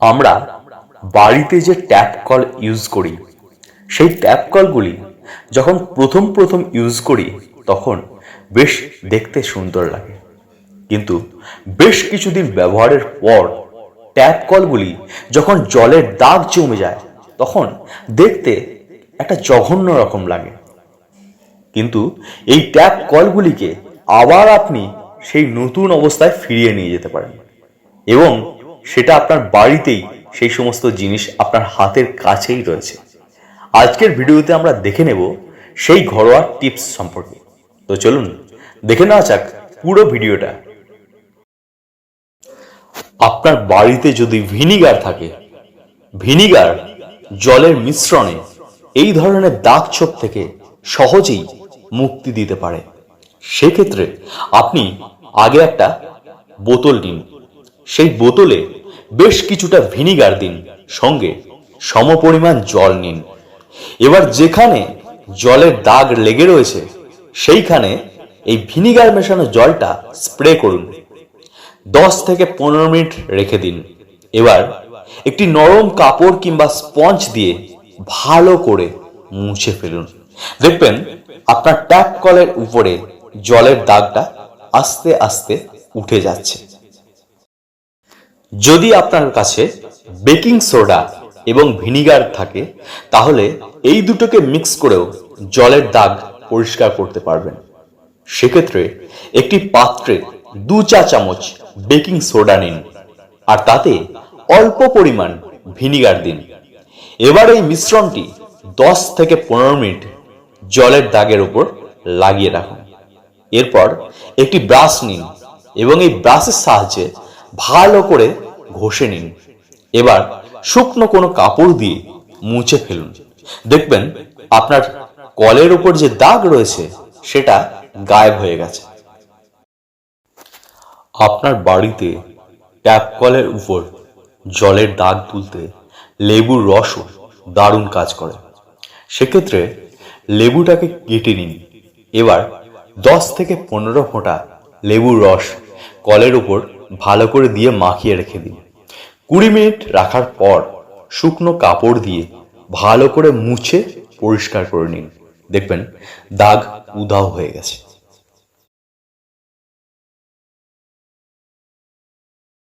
আমরা বাড়িতে যে ট্যাপ কল ইউজ করি, সেই ট্যাপ কলগুলি যখন প্রথম প্রথম ইউজ করি, তখন বেশ দেখতে সুন্দর লাগে। কিন্তু বেশ কিছুদিন ব্যবহারের পর ট্যাপ কলগুলি যখন জলের দাগ জমে যায়, তখন দেখতে একটা জঘন্য রকম লাগে। কিন্তু এই ট্যাপ কলগুলিকে আবার আপনি সেই নতুন অবস্থায় ফিরিয়ে নিয়ে যেতে পারেন। এবং সেটা আপনার বাড়িতেই সেই সমস্ত জিনিস আপনার হাতের কাছেই রয়েছে। আজকের ভিডিওতে আমরা দেখে নেব সেই ঘরোয়া টিপস সম্পর্কে। তো চলুন, দেখে নেওয়া যাক পুরো ভিডিওটা। আপনার বাড়িতে যদি ভিনিগার থাকে, ভিনিগার জলের মিশ্রণে এই ধরনের দাগ ছোপ থেকে সহজেই মুক্তি দিতে পারে। সেক্ষেত্রে আপনি আগে একটা বোতল নিন। সেই বোতলে বেশ কিছুটা ভিনিগার দিন। সঙ্গে সমপরিমাণ জল নিন। এবার যেখানে জলের দাগ লেগে রয়েছে, সেইখানে এই ভিনিগার মেশানো জলটা স্প্রে করুন। দশ থেকে পনেরো মিনিট রেখে দিন। এবার একটি নরম কাপড় কিংবা স্পঞ্জ দিয়ে ভালো করে মুছে ফেলুন। দেখবেন আপনার ট্যাপ কলের উপরে জলের দাগটা আস্তে আস্তে উঠে যাচ্ছে। যদি আপনার কাছে বেকিং সোডা এবং ভিনিগার থাকে, তাহলে এই দুটোকে মিক্স করেও জলের দাগ পরিষ্কার করতে পারবেন। সেক্ষেত্রে একটি পাত্রে দু চা চামচ বেকিং সোডা নিন আর তাতে অল্প পরিমাণ ভিনিগার দিন। এবার এই মিশ্রণটি দশ থেকে পনেরো মিনিট জলের দাগের উপর লাগিয়ে রাখুন। এরপর একটি ব্রাশ নিন এবং এই ব্রাশের সাহায্যে ভালো করে ঘষে নিন। এবার শুকনো কোনো কাপড় দিয়ে মুছে ফেলুন। দেখবেন আপনার কলের উপর যে দাগ রয়েছে, সেটা গায়েব হয়ে গেছে। আপনার বাড়িতে ট্যাপ কলের উপর জলের দাগ তুলতে লেবুর রসও দারুণ কাজ করে। সেক্ষেত্রে লেবুটাকে কেটে নিন। এবার দশ থেকে পনেরো ফোঁটা লেবুর রস কলের উপর ভালো করে দিয়ে মাখিয়ে রেখে দিন কুড়ি মিনিট রাখার পর শুকনো কাপড় দিয়ে ভালো করে মুছে পরিষ্কার করে নিন। দেখবেন দাগ উধাও হয়ে গেছে।